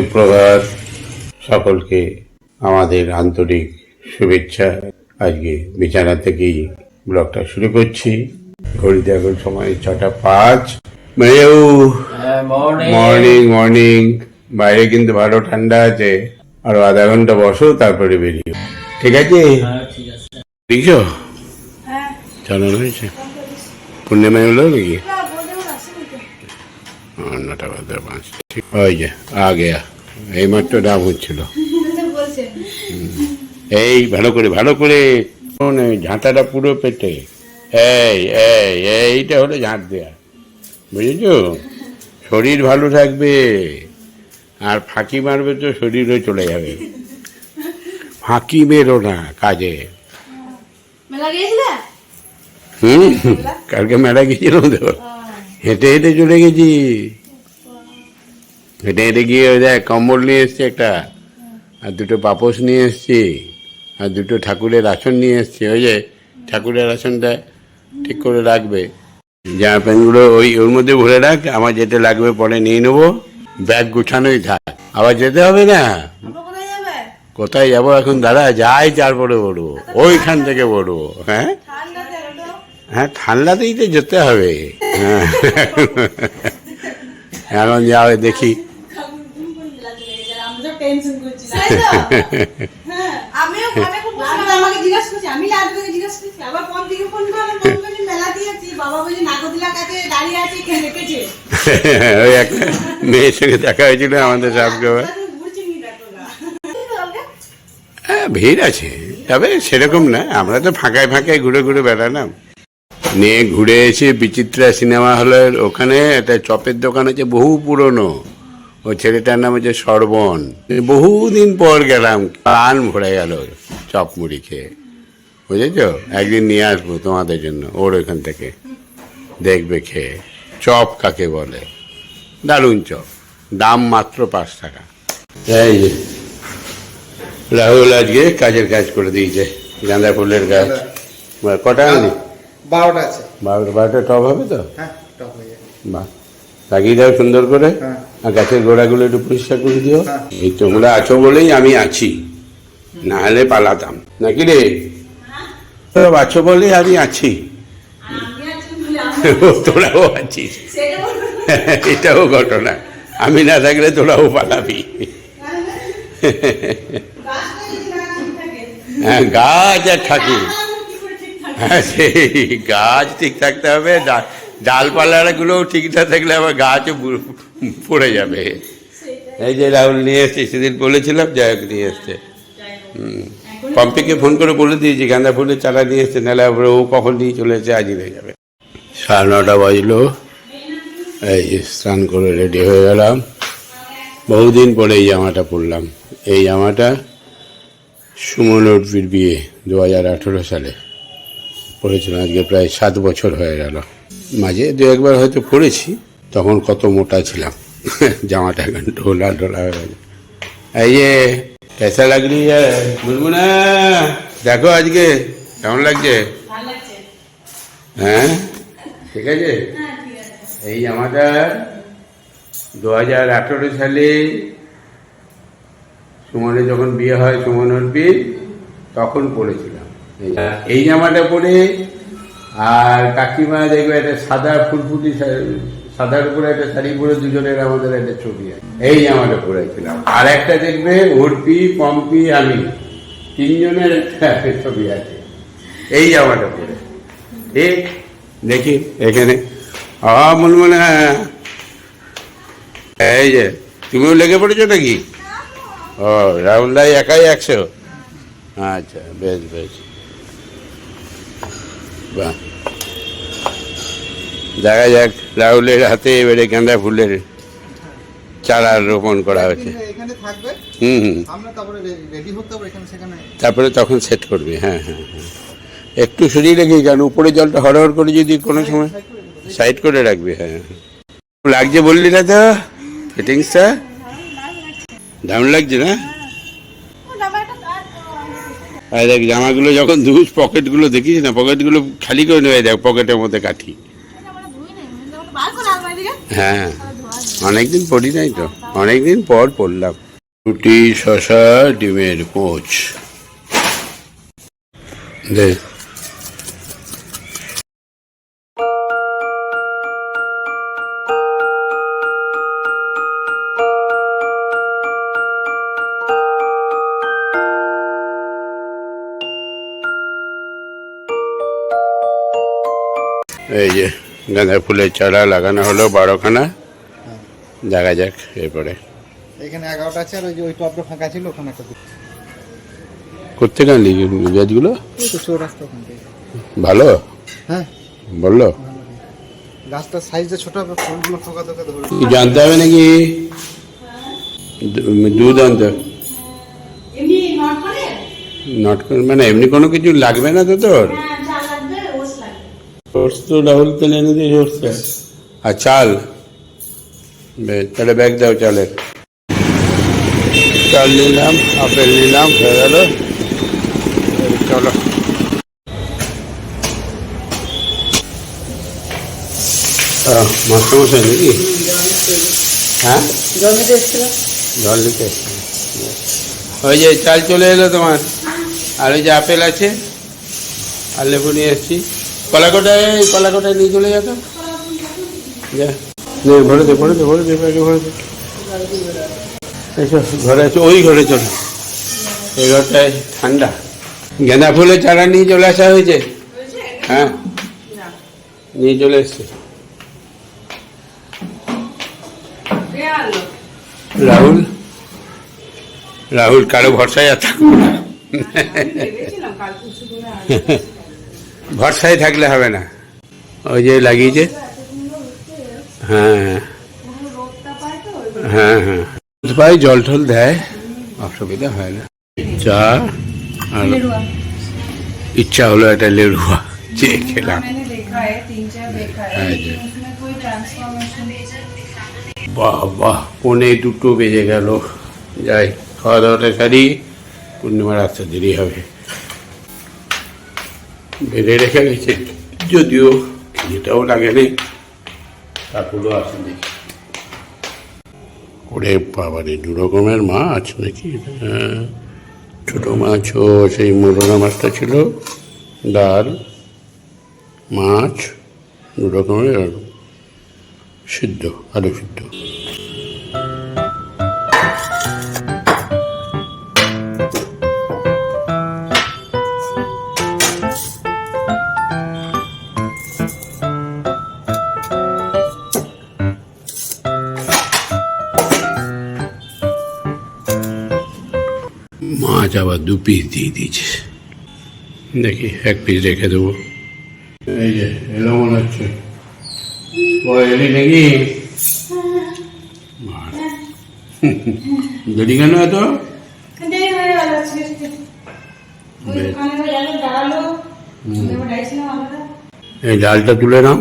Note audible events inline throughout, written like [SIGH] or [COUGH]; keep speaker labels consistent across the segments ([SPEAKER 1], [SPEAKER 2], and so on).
[SPEAKER 1] সুপ্রভাত সকলকে আমাদের আন্তরিক শুভেচ্ছা। আজকে বিছানা থেকেই ব্লগটা শুরু করছি। ঘড়িতে এখন সময় ছটা পাঁচ। মেয়েও মর্নিং মর্নিং বাইরে কিন্তু ভালো ঠান্ডা আছে। আরও আধা ঘণ্টা বসো তারপরে বেরিয়ে। ঠিক আছে? দেখছ? চালানো হয়েছে। পূর্ণিমা হলো নাকি? हाँ, নটা বাজে পাঁচ ঠিক ওই যে আ গেয়া। এই মাত্র ডাব হচ্ছিল। এই ভালো করে ভালো করে ঝাঁটাটা পুরো পেটে। এই এই এইটা হলো ঝাঁট দেয়া। বুঝেছ? শরীর ভালো থাকবে। আর ফাঁকি মারবে তো শরীরও চলে যাবে। ফাঁকি বেরো না কাজে। হুম কালকে মেলা গেছিলাম তো। হেঁটে হেঁটে চলে গেছি। হেঁটে হেঁটে গিয়ে ওই দেখ কম্বল নিয়ে এসছি একটা আর দুটো পাপোশ নিয়ে এসছি আর দুটো ঠাকুরের আসন নিয়ে এসছি। ওই যে ঠাকুরের আসনটা ঠিক করে রাখবে। জামা প্যান্টগুলো ওই ওর মধ্যে ভরে রাখ আমার যেতে লাগবে পরে নিয়ে নেব। ব্যাগ গুছানোই থাক। আবার যেতে হবে না?
[SPEAKER 2] কোথায় যাবে?
[SPEAKER 1] এখন? দাদা যাই তারপরে বলব। ওইখান থেকে বলব হ্যাঁ? হ্যাঁ ঠান্ডাতেই তো যেতে হবে। হ্যাঁ। এখন যাবে দেখি।
[SPEAKER 3] টেনশন করছি
[SPEAKER 2] হ্যাঁ। আমিও
[SPEAKER 3] আমাকে জিজ্ঞাসা করছি আমি জিজ্ঞাসা করছি আবার ফোন থেকে ফোন করে আমি ফোন করি মেলা দিয়েছি বাবা বলছি নাগদিলা কাছে দাঁড়িয়ে আছে কে রেখেছে?
[SPEAKER 1] ওই একটা মেয়ের সঙ্গে দেখা হয়েছিল আমাদের
[SPEAKER 3] না
[SPEAKER 1] হ্যাঁ ভিড় আছে তবে সেরকম না আমরা তো ফাঁকায় ফাঁকায় ঘুরে ঘুরে বেড়ালাম। নিয়ে ঘুরে এসে বিচিত্রা সিনেমা হলের ওখানে একটা চপের দোকান আছে বহু পুরনো। ও ছেলেটার নাম হচ্ছে সর্বণ। বহুদিন পর গেলাম প্রাণ ভরে গেল চপ মুড়ি খেয়ে। বুঝেছ? একদিন নিয়ে আসব তোমাদের জন্য ওর ওইখান থেকে। দেখবে খেয়ে। চপ কাকে বলে? দারুণ চপ। দাম মাত্র পাঁচ টাকা। এই যে রাহুল আজকে কাজের কাজ করে দিয়েছে গাঁদা ফুলের গাছ কটা আনি
[SPEAKER 4] বারোটা আছে।
[SPEAKER 1] বারোটা বারোটা টব হবে তো?
[SPEAKER 4] হ্যাঁ টপ হয়ে যাবে।
[SPEAKER 1] বাহ। লাগিয়ে দাও সুন্দর করে।
[SPEAKER 4] হ্যাঁ।
[SPEAKER 1] আর গাছের গোড়াগুলো একটু পরিষ্কার করে দিও।
[SPEAKER 4] হ্যাঁ।
[SPEAKER 1] এই তোমরা আছো বলেই আমি আছি। না হলে পালাতাম। নাকি রে? তোরা আছো বলেই আমি আছি। তোরাও আছিস। এটাও ঘটনা। আমি না থাকলে তোরাও পালাবি। হ্যাঁ গাছ আর
[SPEAKER 3] থাকে।
[SPEAKER 1] হ্যাঁ সেই গাছ ঠিক থাকতে হবে। ডা- ডালপালাগুলো ঠিক না থাকলে আবার গাছও পড়ে যাবে। এই যে রাহুল নিয়ে এসছে, সেদিন বলেছিলাম হোক নিয়ে এসছে। পম্পিকে ফোন করে বলে দিয়েছি, গাঁদা ফুলের চারা নিয়ে এসছে, নাহলে ও কখন নিয়ে চলে এসে আজই হয়ে যাবে। সাড়ে নটা বাজলো। এই স্নান করে রেডি হয়ে গেলাম। বহুদিন পরে এই জামাটা পরলাম। এই জামাটা সুমন উর্ফির বিয়ে দু হাজার আঠেরো সালে। পড়েছিলাম আজকে প্রায় সাত বছর হয়ে গেল। মাঝে দু একবার হয়তো পড়েছি তখন কত মোটা ছিলাম। [LAUGHS] জামাটা এখন ঢোলা ঢোলা হয়ে গেছে। এই যে কেসা লাগলি বুঝবুনা দেখো আজকে কেমন লাগছে? হ্যাঁ? ঠিক আছে?
[SPEAKER 3] হ্যাঁ ঠিক আছে।
[SPEAKER 1] এই জামাটা দু হাজার আঠেরো সালে সুমনের যখন বিয়ে হয় সুমন উর্ফির তখন পরেছিলাম এই- জামাটা পরে আর কাকিমা দেখবে একটা সাদা ফুলফুটি শা- সাদার উপরে একটা শাড়ি পরে দুজনের আমাদের একটা ছবি আছে। এই জামাটা পরেছিলাম আর একটা দেখবে উর্পি পম্পি, আমি। তিনজনের একটা ছবি আছে। এই জামাটা পরে ঠিক দেখি, এখানে। আ মনে হ্যাঁ। এই যে, তুমিও লেগে পড়েছো নাকি? ও, রাহুল দাই একাই একশো। আচ্ছা বেশ বেশ। বাহ। দেখা যাক রাহুলের হাতে এবারে গাঁদা ফুলের চারা রোপণ করা হয়েছে। হুম হুম।
[SPEAKER 4] তারপরে
[SPEAKER 1] তখন সেট করবে হ্যাঁ হ্যাঁ হ্যাঁ। একটু সরিয়ে রেখে কারণ উপরে জলটা হরহর করে যদি কোনো সময় সাইড করে রাখবে হ্যাঁ লাগছে বললি না তো? ফিটিংসটা দারুণ লাগছে না? আর দেখ জামাগুলো যখন ধুস পকেটগুলো দেখিস না পকেটগুলো খালি করে নেবে দেখ পকেটের মধ্যে কাঠি। হ্যাঁ অনেকদিন পড়ি নাই তো। অনেকদিন পর পড়লাম। রুটি শশা ডিমের দে। এই যে। গাঁদা ফুলের চারা লাগানো হলো বারোখানা। দেখা যাক এরপরে।
[SPEAKER 4] এখানে এগারোটা আছে আর ওই যে ওই টপটা ফাঁকা ছিল ওখানে একটা।
[SPEAKER 1] করতে গেলি গাছগুলো
[SPEAKER 4] চৌরাস্তা
[SPEAKER 1] ভালো?
[SPEAKER 4] হ্যাঁ।
[SPEAKER 1] বলল?
[SPEAKER 4] গাছটার সাইজটা ছোট হবে ফুলগুলো ঠোকা ঠোকা ধরে
[SPEAKER 1] জানতে হবে নাকি? দুধ আনতে
[SPEAKER 3] নট করে?
[SPEAKER 1] মানে এমনি কোনো কিছু লাগবে না তো তোর
[SPEAKER 3] হ্যাঁ চাল লাগবে ওস
[SPEAKER 1] রাহুল তেল এনে দিয়ে ওটস আর চাল বেশ, তাহলে ব্যাগ দাও চালের চাল নিলাম আপেল নিলাম হয়ে গেল এই চলো আহ, মাস্টারমশাই নাকি হ্যাঁ জল নিতে এসেছিলাম। ওই যে চাল চলে এলো তোমার আর ওই যে আপেল আছে আর লেবু নিয়ে এসেছি কলাকোটায় কলাকোটায় নিয়ে চলে যেত? ভরে দে ভরে দে ভরে দে ব্যাগে ভরে দে। ঘরে আছে ওই ঘরে চলো। এই ঘরটায় ঠান্ডা। গেঁদা ফুলের চারা নিয়ে চলে আসা হয়েছে। হ্যাঁ নিয়ে চলে এসছে। রাহুল? রাহুল, কারও ভরসায় আর থাকব না। ভরসায় থাকলে হবে না। ওই যে লাগিয়েছে। হ্যাঁ হ্যাঁ। হ্যাঁ হ্যাঁ। জল টল দেয় অসুবিধা হয় না। চা আর ইচ্ছা হলো একটা লেড়ুয়া চেয়ে খেলাম।
[SPEAKER 2] হ্যাঁ, হ্যাঁ।
[SPEAKER 1] বাহ বাহ পনে দুটো বেজে গেল। যাই খাওয়া দাওয়াটা সারি। পূর্ণিমার রাস্তা দেরি হবে। বেড়ে রেখে গেছে। যদিও খিদেটাও লাগেনি, তারপরেও আসে দেখি ওরে বাবারে দু রকমের মাছ নাকি? হ্যাঁ ছোটো মাছও, সেই মোরলা মাছটা ছিল, ডাল, মাছ দু রকমের আর সিদ্ধ, আলু সিদ্ধ। আবার দু পিস দিয়ে দিয়েছে। দেখি এক পিস রেখে দেবো। এই যে এলো মনে হচ্ছে। বড় এলি নাকি। দেরি কেন এত?
[SPEAKER 3] হয়ে
[SPEAKER 1] এই ডালটা তুলে নাও।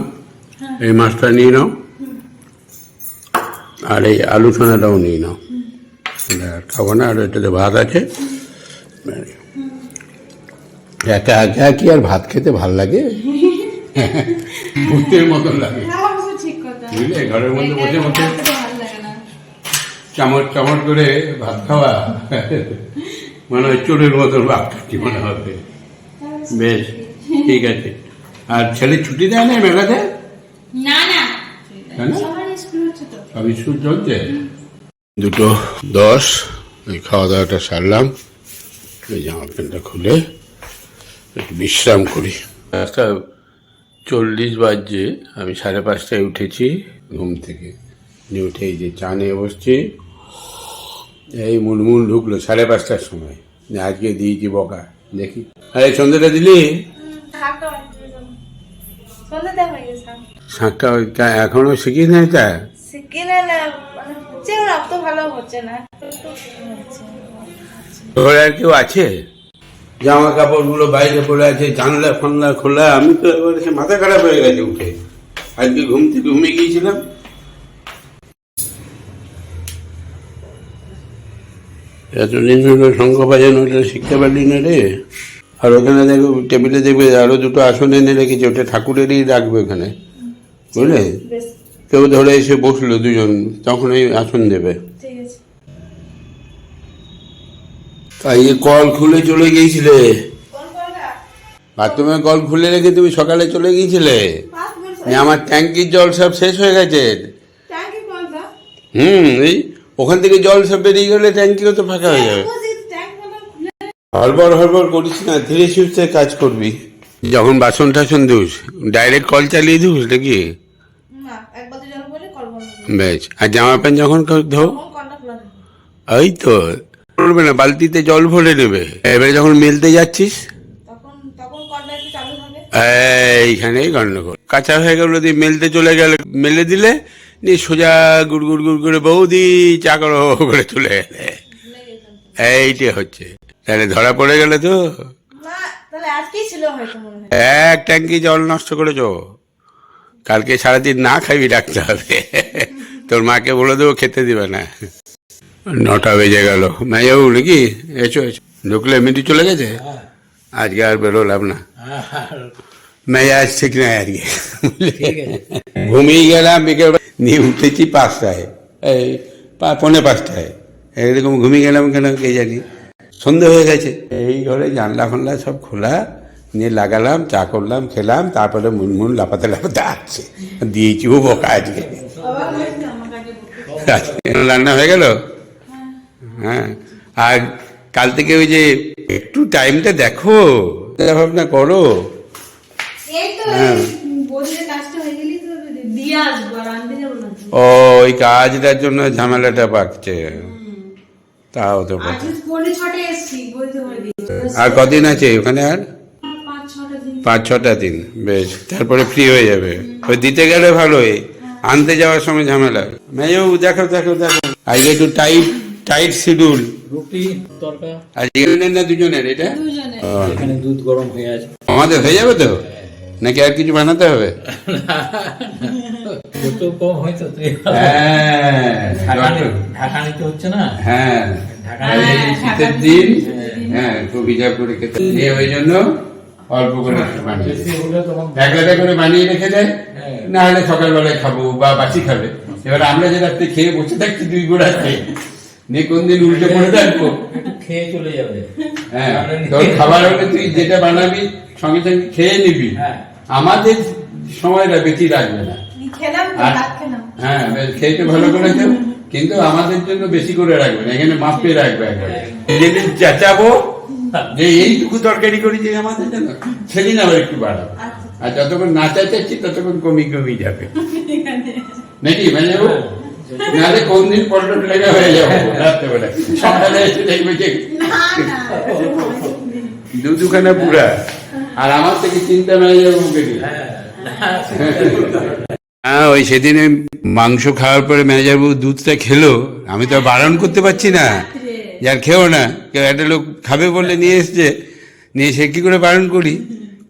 [SPEAKER 1] এই মাছটা নিয়ে নাও। আর এই আলু সোনাটাও নিয়ে নাও। আর খাব না আর এটাতে ভাত আছে। একা একা কি আর ভাত খেতে ভালো লাগে? ভূতের মতন লাগে।
[SPEAKER 3] হ্যাঁ
[SPEAKER 1] বুঝলে? ঘরের মধ্যে বসে বসে
[SPEAKER 2] ভালো লাগে না।
[SPEAKER 1] চামচ চামচ করে ভাত খাওয়া মানে ওই চোরের মতন ভাত খাচ্ছি মনে হবে? বেশ ঠিক আছে। আর ছেলে ছুটি দেয় না মেলাতে?
[SPEAKER 3] না না। তো।
[SPEAKER 1] সব স্কুল চলছে? দুটো দশ খাওয়া দাওয়াটা সারলাম। এই জামা প্যান্টটা খুলে একটু বিশ্রাম করি। পাঁচটা চল্লিশ বাজছে আমি সাড়ে পাঁচটায় উঠেছি। ঘুম থেকে নিয়ে উঠে এই যে চা নিয়ে বসছি এই মুলমুল ঢুকলো সাড়ে পাঁচটার সময়। আজকে দিয়েছি বকা দেখি। আরে সন্ধ্যাটা দিলি? শাঁখটা এখনও। শিখিস নাই তা?
[SPEAKER 2] শিখি না না মানে ভালো হচ্ছে না। হচ্ছে।
[SPEAKER 1] আর কেউ আছে? জামা কাপড়গুলো বাইরে পড়ে আছে জানলা ফানলা খোলা। আমি তো এবার সে মাথা খারাপ হয়ে গেছে উঠে। আজকে ঘুম থেকে ঘুমিয়ে গিয়েছিলাম। এতদিন হলো শঙ্খ বাজানো ওটা শিখতে পারলি না রে। আর ওখানে দেখো টেবিলে দেখবে আরও দুটো আসন এনে রেখেছে ওটা ঠাকুরেরই রাখবে ওখানে। বুঝলে? কেউ ধরে এসে বসল দুজন তখন এই আসন দেবে
[SPEAKER 2] ঠিক আছে
[SPEAKER 1] তাই কল খুলে চলে গিয়েছিলে? বাথরুমে কল খুলে রেখে তুমি সকালে চলে গিয়েছিলে? আমার ট্যাঙ্কির জল সব শেষ হয়ে গেছে। হুম এই ওখান থেকে জল সব বেরিয়ে গেলে ট্যাঙ্কিও তো ফাঁকা হয়ে যাবে। হড়বড় হড়বড় করিস না ধীরে সুস্থে কাজ করবি। যখন বাসন টাসন ধুস ডাইরেক্ট কল চালিয়ে ধুস নাকি? বেশ আর জামা প্যান্ট যখন ধো এই তো। করবে না বালতিতে জল ভরে নেবে। এবারে যখন মেলতে যাচ্ছিস? এইখানেই গন্ডগোল। কাঁচা হয়ে গেল দিয়ে মেলতে চলে গেলে। মেলে দিলে নিয়ে সোজা গুড় গুড় গুড় করে বৌদি চা করো করে চলে গেলে এইটা হচ্ছে। তাহলে ধরা পড়ে গেলে তো। এক ট্যাঙ্কি জল নষ্ট করেছ। কালকে সারাদিন না খাবি ডাকতে হবে তোর মাকে বলে দেবো খেতে দিবে না। নটা বেজে গেল। মেয়েও নাকি এসো এসো। ঢুকলে মিটি চলে গেছে? আজকে আর বেরোলাম না। মেয়ে আজ ঠিক নাই আজকে। ঘুমিয়ে গেলাম বিকেল নিয়ে উঠেছি পাঁচটায়। এই পৌনে পাঁচটায়। এরকম ঘুমিয়ে গেলাম কেন কে জানি। সন্ধে হয়ে গেছে। এই ঘরে জানলা ফানলা সব খোলা। নিয়ে লাগালাম চা করলাম খেলাম তারপরে মুনমুন লাপাতে লাপাতে আসছে। দিয়েছি ও বোকা। আজকে। রান্না হয়ে গেল? হ্যাঁ। আর কাল থেকে ওই যে একটু টাইমটা দেখো ভাবনা করো। হ্যাঁ।
[SPEAKER 3] হয়ে।
[SPEAKER 1] ও ওই কাজটার জন্য ঝামেলাটা পাকছে। তাও তো আর কদিন আছে ওখানে আর?
[SPEAKER 3] পাঁচ ছটা দিন।
[SPEAKER 1] পাঁচ ছটা দিন বেশ। তারপরে ফ্রি হয়ে যাবে। ওই দিতে গেলে ভালোই। আনতে যাওয়ার সময় ঝামেলা। মেয়েও দেখো দেখো দেখো। আজকে একটু টাইট টাইট শিডিউল
[SPEAKER 5] রুটি তরকা।
[SPEAKER 1] আজকে একজনের না দুজনের এটা?
[SPEAKER 3] দুজনে
[SPEAKER 1] ও,
[SPEAKER 5] এখানে দুধ গরম হয়ে আছে।
[SPEAKER 1] আমাদের হয়ে যাবে তো? নাকি আর কিছু বানাতে হবে? [LAUGHS]
[SPEAKER 5] যত কম হয়তো তুই।
[SPEAKER 1] হ্যাঁ।
[SPEAKER 5] ঢাকা নি- ঢাকা নিতে হচ্ছে না?
[SPEAKER 1] হ্যাঁ। শীতের দিন। হ্যাঁ খুব হিসাব করে খেতে ওই জন্য অল্প করে বানিয়ে
[SPEAKER 5] হলে তখন
[SPEAKER 1] এক গাদা করে বানিয়ে রেখে দেয়
[SPEAKER 5] হ্যাঁ।
[SPEAKER 1] না হলে সকালবেলায় খাব বা বাসি খাবে। এবার আমরা যে রাত্রে খেয়ে বসে থাকছি দুই গোড়াতে নিয়ে কোন দিন উল্টে পড়ে থাকব।
[SPEAKER 5] খেয়ে চলে যাবে।
[SPEAKER 1] হ্যাঁ তোর খাবার হলে তুই যেটা বানাবি সঙ্গে সঙ্গে খেয়ে নিবি।
[SPEAKER 5] হ্যাঁ।
[SPEAKER 1] আমাদের সময়টা বেশি রাখবে না।
[SPEAKER 2] খেলাম তো
[SPEAKER 1] আর-
[SPEAKER 2] ভাত খেলাম।
[SPEAKER 1] হ্যাঁ খেতে ভালো করে দেব কিন্তু আমাদের জন্য বেশি করে রাখবে না এখানে মাপে রাখবে একবারে। যেদিন চেঁচাবো। যে এইটুকু তরকারি করি যে আমাদের জন্য সেদিন আবার একটু বাড়াবো। আর যতক্ষণ না চেঁচাচ্ছি ততক্ষণ কমি কমি যাবে। [LAUGHS] নাকি মানে যাব নাহলে কোন দিন পল্টন লেগে হয়ে যাব রাত্রেবেলা। সকালে এসে দেখবে যে দু দুখানা পুরা আর আমার থেকে চিন্তা যাব মুখে হ্যাঁ ওই সেদিন মাংস খাওয়ার পরে ম্যানেজার বাবু দুধটা খেলো। আমি তো আর বারণ করতে পারছি না। যার খেও না কেউ একটা লোক খাবে বলে নিয়ে এসছে। নিয়ে সে কি করে বারণ করি?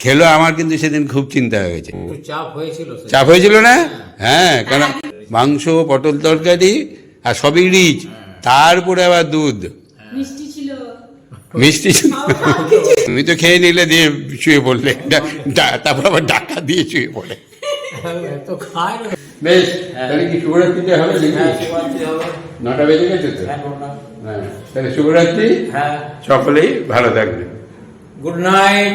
[SPEAKER 1] খেলো আমার কিন্তু সেদিন খুব চিন্তা হয়ে গেছে।
[SPEAKER 5] চাপ হয়েছিল
[SPEAKER 1] চাপ হয়েছিল না? হ্যাঁ কেন মাংস পটল তরকারি আর সবই রিচ। তারপরে আবার দুধ।
[SPEAKER 3] মিষ্টি ছিল।
[SPEAKER 1] তুমি তো খেয়ে নিলে দিয়ে শুয়ে পড়লে। তারপর আবার ডাকা দিয়ে শুয়ে পড়ে।
[SPEAKER 5] এত খায় না।
[SPEAKER 1] বেশ তাহলে কি শুভরাত্রিতে হবে নাকি?
[SPEAKER 5] হ্যাঁ, শুভরাত্রি
[SPEAKER 1] নটা বেজে গেছে তো?
[SPEAKER 5] হ্যাঁ,
[SPEAKER 1] হ্যাঁ তাহলে শুভরাত্রি।
[SPEAKER 5] হ্যাঁ।
[SPEAKER 1] সকলেই ভালো থাকবে
[SPEAKER 5] গুড নাইট